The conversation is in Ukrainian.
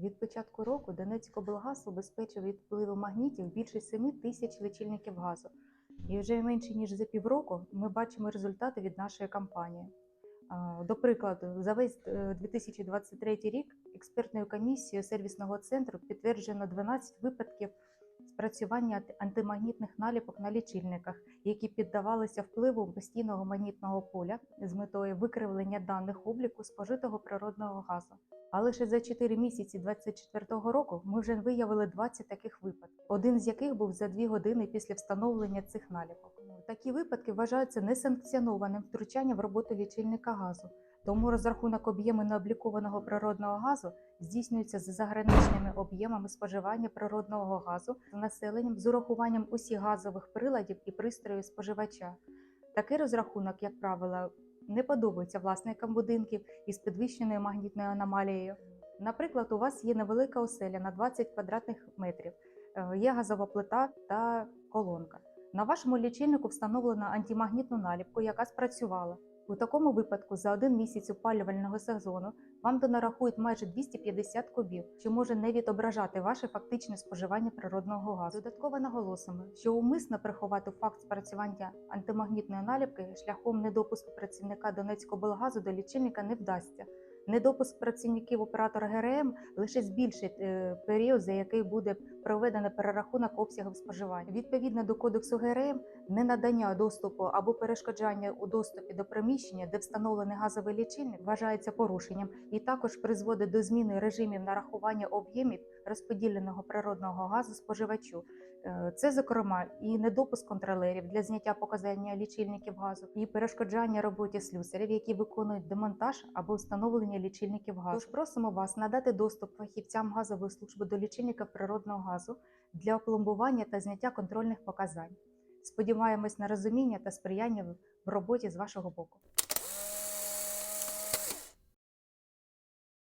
Від початку року Донецькоблгаз убезпечив від впливу магнітів більше 7 тисяч лічильників газу. І вже менше ніж за півроку ми бачимо результати від нашої кампанії. До прикладу, за весь е, 2023 рік експертною комісією сервісного центру підтверджено 12 випадків спрацювання антимагнітних наліпок на лічильниках, які піддавалися впливу постійного магнітного поля з метою викривлення даних обліку спожитого природного газу. А лише за 4 місяці 2024 року ми вже виявили 20 таких випадків, один з яких був за 2 години після встановлення цих наліпок. Такі випадки вважаються несанкціонованим втручанням в роботу лічильника газу. Тому розрахунок об'єму необлікованого природного газу здійснюється за заграничними об'ємами споживання природного газу за населенням з урахуванням усіх газових приладів і пристроїв споживача. Такий розрахунок, як правило, не подобається власникам будинків із підвищеною магнітною аномалією. Наприклад, у вас є невелика оселя на 20 квадратних метрів, е, є газова плита та колонка. На вашому лічильнику встановлено антимагнітну наліпку, яка спрацювала. У такому випадку за один місяць опалювального сезону вам донарахують майже 250 кубів, що може не відображати ваше фактичне споживання природного газу. Додатково наголосимо, що умисно приховати факт спрацювання антимагнітної наліпки шляхом недопуску працівника Донецького до лічильника не вдасться. Недопуск працівників оператора ГРМ лише збільшить е, період, за який буде проведено перерахунок обсягів споживання. Відповідно до кодексу ГРМ, ненадання доступу або перешкоджання у доступі до приміщення, де встановлений газовий лічильник, вважається порушенням і також призводить до зміни режимів нарахування об'ємів розподіленого природного газу споживачу. Е, Це, зокрема, і недопуск контролерів для зняття показання лічильників газу, і перешкоджання роботі слюсарів, які виконують демонтаж або встановлення лічильників газу. Тож просимо вас надати доступ фахівцям газової служби до лічильників природного газу для опломбування та зняття контрольних показань. Сподіваємось на розуміння та сприяння в роботі з вашого боку.